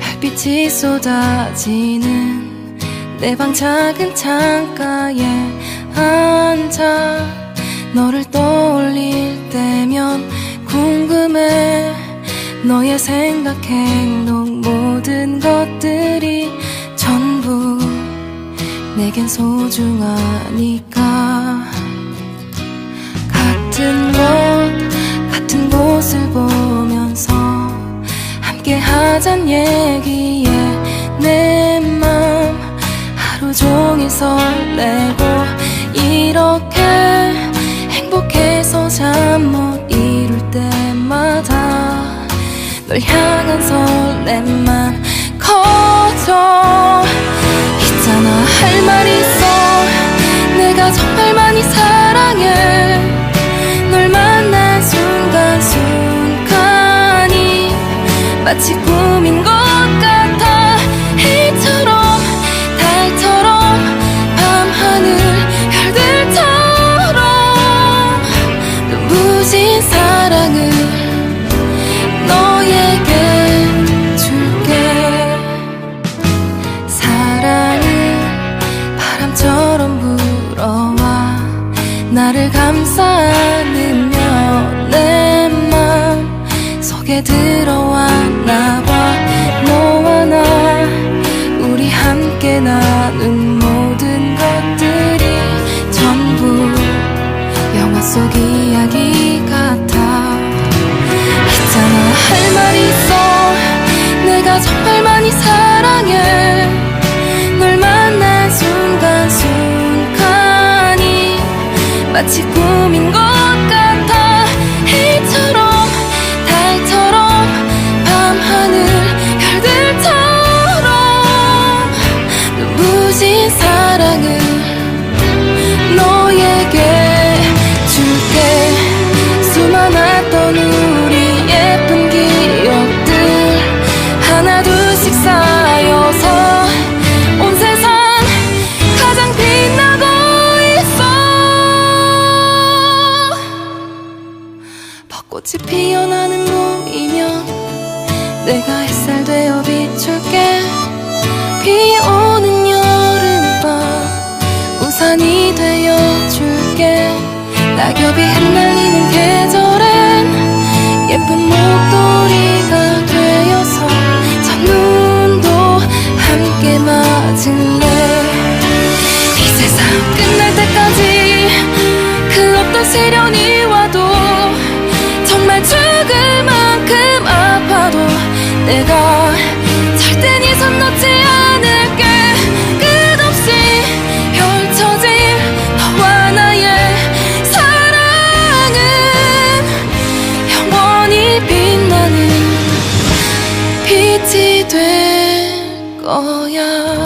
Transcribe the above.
햇빛이 쏟아지는 내 방 작은 창가에 앉아 너를 떠올릴 때면 궁금해. 너의 생각 행동 모든 것들이 전부 내겐 소중하니까. 같은 곳 얘기에 내 맘 하루 종일 설레고 이렇게 행복해서 잠 못 이룰 때마다 널 향한 설렘만 커져 있잖아. 할 말 있어. 내가 정말 많이 사랑해. 널 만난 순간순간이 마치 꿈 사랑을 너에게 줄게. 사랑은 바람처럼 불어와 나를 감싸 안으며 내 맘 속에 들어와 나 정말 많이 사랑해. 널 만난 순간 순간이 마치 꿈인 것 같아. 해처럼 달처럼 밤하늘 별들처럼 눈부신 사랑을 꽃이 피어나는 봄이면 내가 햇살 되어 비출게. 비 오는 여름밤 우산이 되어 줄게. 낙엽이 흩날리는 계절엔 예쁜 목도리가 되어서 첫눈도 함께 맞을래? 이 세상 끝날 때까지 그 어떤 시련이 와 거야.